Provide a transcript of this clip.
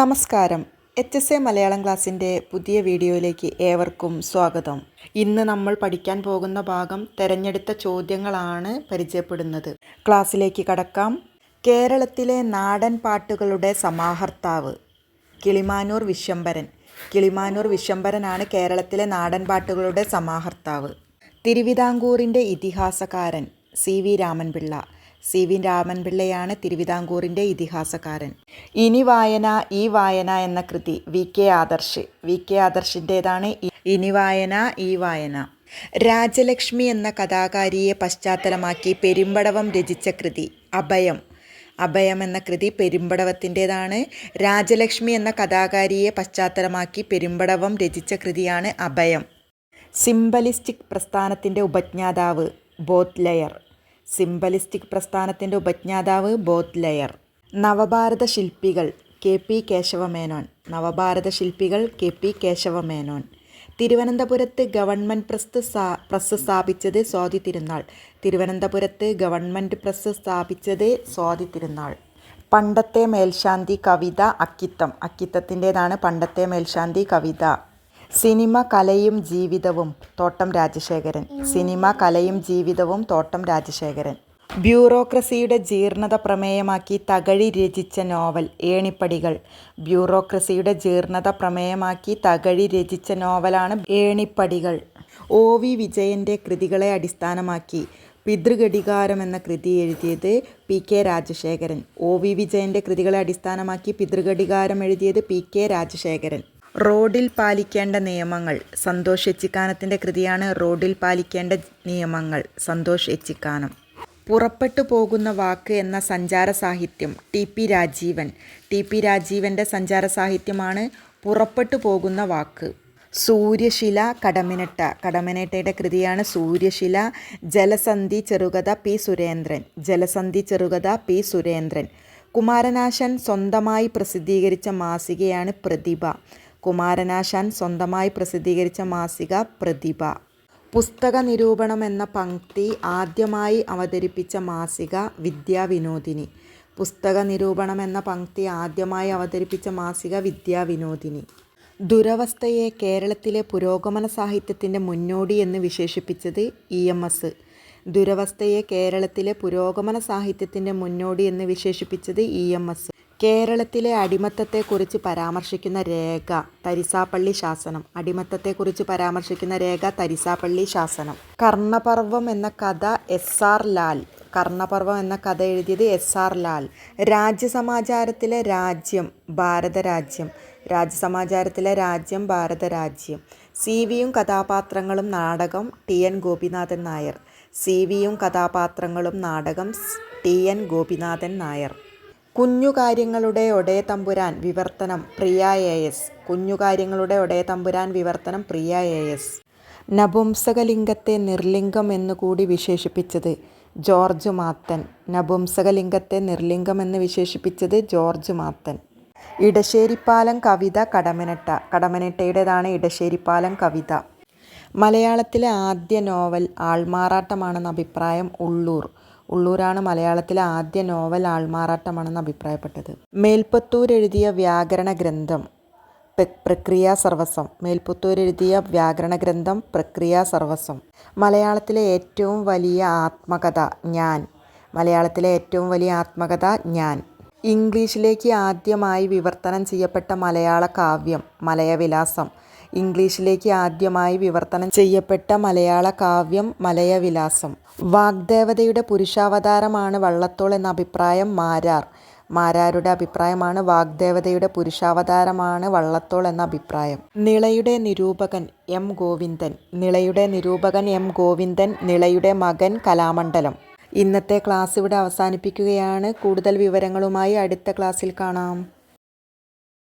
നമസ്കാരം. H S A Malayalam ക്ലാസ്സിന്റെ പുതിയ വീഡിയോയിലേക്ക് ഏവർക്കും സ്വാഗതം. ഇന്ന് നമ്മൾ പഠിക്കാൻ പോകുന്ന ഭാഗം തെരഞ്ഞെടുത്ത ചോദ്യങ്ങളാണ് പരിചയപ്പെടുന്നത്. ക്ലാസ്സിലേക്ക് കടക്കാം. കേരളത്തിലെ നാടൻ പാട്ടുകളുടെ സമാഹർത്താവ് കിളിമാനൂർ വിശ്വംബരൻ കിളിമാനൂർ വിശ്വംബരനാണ് കേരളത്തിലെ നാടൻ പാട്ടുകളുടെ സമാഹർത്താവ്. തിരുവിതാംകൂറിന്റെ ഇതിഹാസകാരൻ C V Ramanpillai. C V രാമൻപിള്ളയാണ് തിരുവിതാംകൂറിന്റെ ഇതിഹാസകാരൻ ഇനി വായന ഈ വായന എന്ന കൃതി V K Adarsh. V K ആദർശിന്റേതാണ് ഇനി വായന ഈ വായന. രാജലക്ഷ്മി എന്ന കഥാകാരിയെ പശ്ചാത്തലമാക്കി പെരുമ്പടവം രചിച്ച കൃതി അഭയം. അഭയം എന്ന കൃതി പെരുമ്പടവത്തിന്റേതാണ് രാജലക്ഷ്മി എന്ന കഥാകാരിയെ പശ്ചാത്തലമാക്കി പെരുമ്പടവം രചിച്ച കൃതിയാണ് അഭയം. സിംബലിസ്റ്റിക് പ്രസ്ഥാനത്തിന്റെ ഉപജ്ഞാതാവ് ബോത്ലെയർ സിംബലിസ്റ്റിക് പ്രസ്ഥാനത്തിന്റെ ഉപജ്ഞാതാവ് ബോത്ലെയർ നവഭാരത ശില്പികൾ K P Kesava Menon. നവഭാരത ശില്പികൾ K P Kesava Menon. തിരുവനന്തപുരത്ത് ഗവൺമെന്റ് പ്രസ് പ്രസ് സ്ഥാപിച്ചത് സ്വാതി തിരുനാൾ. തിരുവനന്തപുരത്ത് ഗവൺമെന്റ് പ്രസ് സ്ഥാപിച്ചത് സ്വാതി തിരുനാൾ. പണ്ടത്തെ മേൽശാന്തി കവിത അക്കിത്തം. അക്കിത്തത്തിന്റേതാണ് പണ്ടത്തെ മേൽശാന്തി കവിത. സിനിമ കലയും ജീവിതവും തോട്ടം രാജശേഖരൻ. സിനിമ കലയും ജീവിതവും തോട്ടം രാജശേഖരൻ. ബ്യൂറോക്രസിയുടെ ജീർണത പ്രമേയമാക്കി തകഴി രചിച്ച നോവൽ ഏണിപ്പടികൾ. ബ്യൂറോക്രസിയുടെ ജീർണത പ്രമേയമാക്കി തകഴി രചിച്ച നോവലാണ് ഏണിപ്പടികൾ. ഒ വി വിജയന്റെ കൃതികളെ അടിസ്ഥാനമാക്കി പിതൃഘടികാരം എന്ന കൃതി എഴുതിയത് P K Rajasekharan. O V വിജയന്റെ കൃതികളെ അടിസ്ഥാനമാക്കി പിതൃഘടികാരം എഴുതിയത് പി കെ രാജശേഖരൻ. റോഡിൽ പാലിക്കേണ്ട നിയമങ്ങൾ. സന്തോഷ് എച്ചിക്കാനത്തിന്റെ കൃതിയാണ് റോഡിൽ പാലിക്കേണ്ട നിയമങ്ങൾ. സന്തോഷ് എച്ചിക്കാനം. പുറപ്പെട്ടു പോകുന്ന വാക്ക് എന്ന സഞ്ചാര സാഹിത്യം T P Rajeevan. T P രാജീവന്റെ സഞ്ചാര സാഹിത്യമാണ് പുറപ്പെട്ടു പോകുന്ന വാക്ക്. സൂര്യശില കടമിനട്ട. കടമിനട്ടയുടെ കൃതിയാണ് സൂര്യശില. ജലസന്ധി ചെറുകഥ പി സുരേന്ദ്രൻ. ജലസന്ധി ചെറുകഥ പി സുരേന്ദ്രൻ. കുമാരനാശൻ സ്വന്തമായി പ്രസിദ്ധീകരിച്ച മാസികയാണ് പ്രതിഭ. കുമാരനാശാൻ സ്വന്തമായി പ്രസിദ്ധീകരിച്ച മാസിക പ്രതിഭ. പുസ്തക നിരൂപണം എന്ന പംക്തി ആദ്യമായി അവതരിപ്പിച്ച മാസിക വിദ്യാവിനോദിനി. പുസ്തക നിരൂപണം എന്ന പംക്തി ആദ്യമായി അവതരിപ്പിച്ച മാസിക വിദ്യാവിനോദിനി. ദുരവസ്ഥയെ കേരളത്തിലെ പുരോഗമന സാഹിത്യത്തിന്റെ മുന്നോടി എന്ന് വിശേഷിപ്പിച്ചത് ഇ എം എസ്. ദുരവസ്ഥയെ കേരളത്തിലെ പുരോഗമന സാഹിത്യത്തിന്റെ മുന്നോടി എന്ന് വിശേഷിപ്പിച്ചത് ഇ എം എസ്. കേരളത്തിലെ അടിമത്തത്തെക്കുറിച്ച് പരാമർശിക്കുന്ന രേഖ തരിസാപ്പള്ളി ശാസനം. അടിമത്തത്തെക്കുറിച്ച് പരാമർശിക്കുന്ന രേഖ തരിസാപ്പള്ളി ശാസനം. കർണപർവം എന്ന കഥ എസ് ആർ ലാൽ. കർണപർവം എന്ന കഥ എഴുതിയത് എസ് ആർ ലാൽ. രാജ്യസമാചാരത്തിലെ രാജ്യം ഭാരതരാജ്യം. രാജ്യസമാചാരത്തിലെ രാജ്യം ഭാരതരാജ്യം. സി വിയും കഥാപാത്രങ്ങളും നാടകം T N Gopinathan Nair. C വിയും കഥാപാത്രങ്ങളും നാടകം ടി എൻ ഗോപിനാഥൻ നായർ. കുഞ്ഞുകാര്യങ്ങളുടെ ഒടേ തമ്പുരാൻ വിവർത്തനം പ്രിയ എ എസ്. കുഞ്ഞുകാര്യങ്ങളുടെ ഒടേ തമ്പുരാൻ വിവർത്തനം പ്രിയ എ എസ്. നപുംസകലിംഗത്തെ നിർലിംഗം എന്നുകൂടി വിശേഷിപ്പിച്ചത് ജോർജ് മാത്തൻ. നപുംസകലിംഗത്തെ നിർലിംഗം എന്ന് വിശേഷിപ്പിച്ചത് ജോർജ് മാത്തൻ. ഇടശ്ശേരിപ്പാലം കവിത കടമനട്ട. കടമനട്ടയുടേതാണ് ഇടശ്ശേരിപ്പാലം കവിത. മലയാളത്തിലെ ആദ്യ നോവൽ ആൾമാറാട്ടമാണെന്ന അഭിപ്രായം ഉള്ളൂർ. ഉള്ളൂരാണ് മലയാളത്തിലെ ആദ്യ നോവൽ ആൾമാറാട്ടമാണെന്ന് അഭിപ്രായപ്പെട്ടത്. മേൽപ്പത്തൂർ എഴുതിയ വ്യാകരണ ഗ്രന്ഥം പ്രക്രിയ സർവസ്വം മേൽപ്പത്തൂർ എഴുതിയ വ്യാകരണ ഗ്രന്ഥം പ്രക്രിയ സർവസ്വം മലയാളത്തിലെ ഏറ്റവും വലിയ ആത്മകഥ ഞാൻ. മലയാളത്തിലെ ഏറ്റവും വലിയ ആത്മകഥ ഞാൻ. ഇംഗ്ലീഷിലേക്ക് ആദ്യമായി വിവർത്തനം ചെയ്യപ്പെട്ട മലയാള കാവ്യം മലയവിലാസം. ഇംഗ്ലീഷിലേക്ക് ആദ്യമായി വിവർത്തനം ചെയ്യപ്പെട്ട മലയാള കാവ്യം മലയവിലാസം. വാഗ്ദേവതയുടെ പുരുഷാവതാരമാണ് വള്ളത്തോൾ എന്ന അഭിപ്രായം മാരാർ. മാരാരുടെ അഭിപ്രായമാണ് വാഗ്ദേവതയുടെ പുരുഷാവതാരമാണ് വള്ളത്തോൾ എന്ന അഭിപ്രായം. നിളയുടെ നിരൂപകൻ എം ഗോവിന്ദൻ. നിളയുടെ നിരൂപകൻ എം ഗോവിന്ദൻ. നിളയുടെ മകൻ കലാമണ്ഡലം. ഇന്നത്തെ ക്ലാസ് ഇവിടെ അവസാനിപ്പിക്കുകയാണ്. കൂടുതൽ വിവരങ്ങളുമായി അടുത്ത ക്ലാസ്സിൽ കാണാം.